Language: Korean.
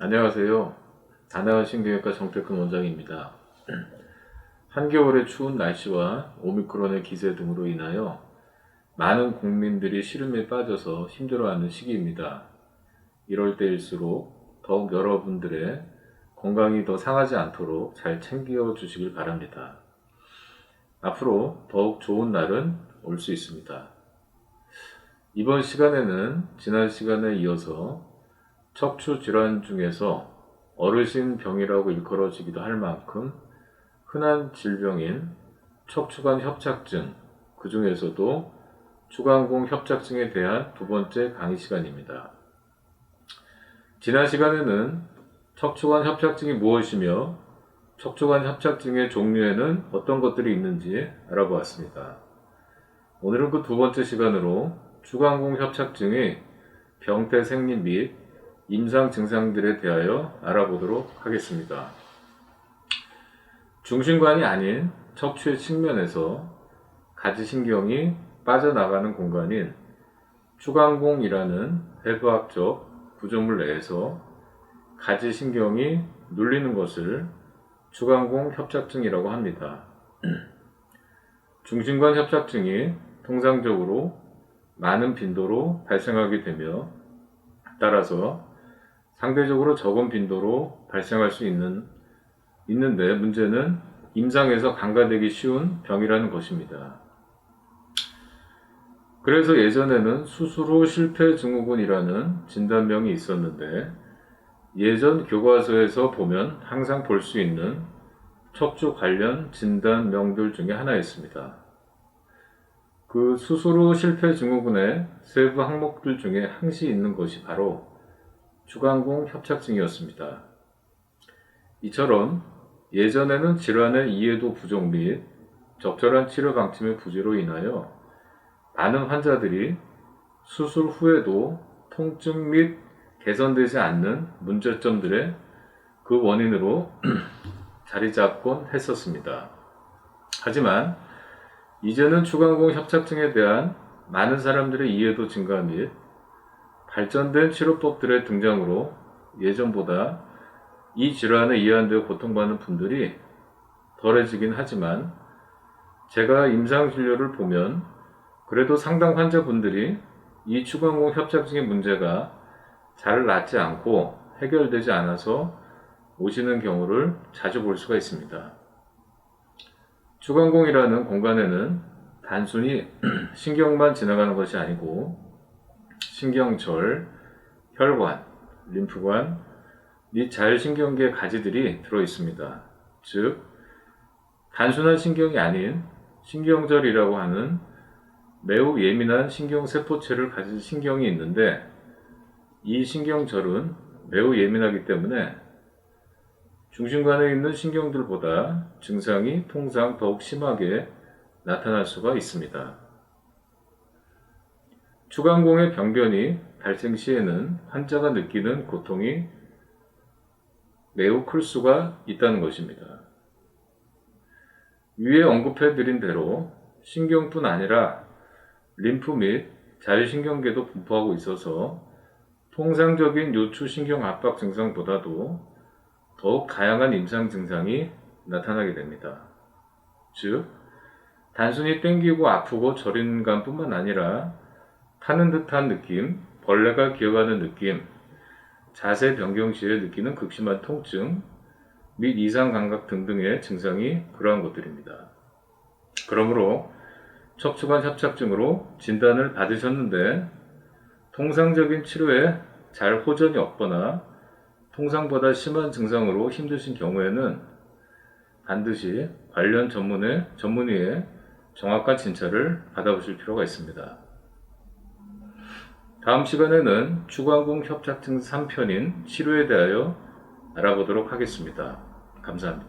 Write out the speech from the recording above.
안녕하세요. 다나원 신경외과 정태근 원장입니다. 한겨울의 추운 날씨와 오미크론의 기세 등으로 인하여 많은 국민들이 시름에 빠져서 힘들어하는 시기입니다. 이럴 때일수록 더욱 여러분들의 건강이 더 상하지 않도록 잘 챙겨 주시길 바랍니다. 앞으로 더욱 좋은 날은 올 수 있습니다. 이번 시간에는 지난 시간에 이어서 척추 질환 중에서 어르신 병이라고 일컬어지기도 할 만큼 흔한 질병인 척추관 협착증, 그 중에서도 추간공 협착증에 대한 두 번째 강의 시간입니다. 지난 시간에는 척추관 협착증이 무엇이며 척추관 협착증의 종류에는 어떤 것들이 있는지 알아보았습니다. 오늘은 그 두 번째 시간으로 추간공 협착증의 병태 생리 및 임상 증상들에 대하여 알아보도록 하겠습니다. 중심관이 아닌 척추의 측면에서 가지신경이 빠져나가는 공간인 추간공이라는 해부학적 구조물 내에서 가지신경이 눌리는 것을 추간공 협착증이라고 합니다. 중심관 협착증이 통상적으로 많은 빈도로 발생하게 되며 따라서 상대적으로 적은 빈도로 발생할 수 있는 있는데 문제는 임상에서 간과되기 쉬운 병이라는 것입니다. 그래서 예전에는 수술 후 실패 증후군이라는 진단명이 있었는데 예전 교과서에서 보면 항상 볼 수 있는 척추 관련 진단명들 중에 하나였습니다. 그 수술 후 실패 증후군의 세부 항목들 중에 항시 있는 것이 바로 주간공 협착증이었습니다. 이처럼 예전에는 질환의 이해도 부족 및 적절한 치료 방침의 부재로 인하여 많은 환자들이 수술 후에도 통증 및 개선되지 않는 문제점들의 그 원인으로 자리 잡곤 했었습니다. 하지만 이제는 추간공 협착증에 대한 많은 사람들의 이해도 증가 및 발전된 치료법들의 등장으로 예전보다 이 질환에 이해한되어 고통받는 분들이 덜해지긴 하지만 제가 임상 진료를 보면 그래도 상당 환자분들이 이 추간공 협착증의 문제가 잘 낫지 않고 해결되지 않아서 오시는 경우를 자주 볼 수가 있습니다. 추간공이라는 공간에는 단순히 신경만 지나가는 것이 아니고 신경절, 혈관, 림프관 및 자율신경계 가지들이 들어 있습니다. 즉, 단순한 신경이 아닌 신경절이라고 하는 매우 예민한 신경세포체를 가진 신경이 있는데 이 신경절은 매우 예민하기 때문에 중심관에 있는 신경들보다 증상이 통상 더욱 심하게 나타날 수가 있습니다. 추간공의 병변이 발생 시에는 환자가 느끼는 고통이 매우 클 수가 있다는 것입니다. 위에 언급해 드린 대로 신경뿐 아니라 림프 및 자율신경계도 분포하고 있어서 통상적인 요추신경 압박 증상보다도 더욱 다양한 임상 증상이 나타나게 됩니다. 즉, 단순히 땡기고 아프고 저린 감뿐만 아니라 타는 듯한 느낌, 벌레가 기어가는 느낌, 자세 변경 시에 느끼는 극심한 통증 및 이상 감각 등등의 증상이 그러한 것들입니다. 그러므로 척추관 협착증으로 진단을 받으셨는데 통상적인 치료에 잘 호전이 없거나 통상보다 심한 증상으로 힘드신 경우에는 반드시 관련 전문의, 전문의의 정확한 진찰을 받아보실 필요가 있습니다. 다음 시간에는 추관공 협착증 3편인 치료에 대하여 알아보도록 하겠습니다. 감사합니다.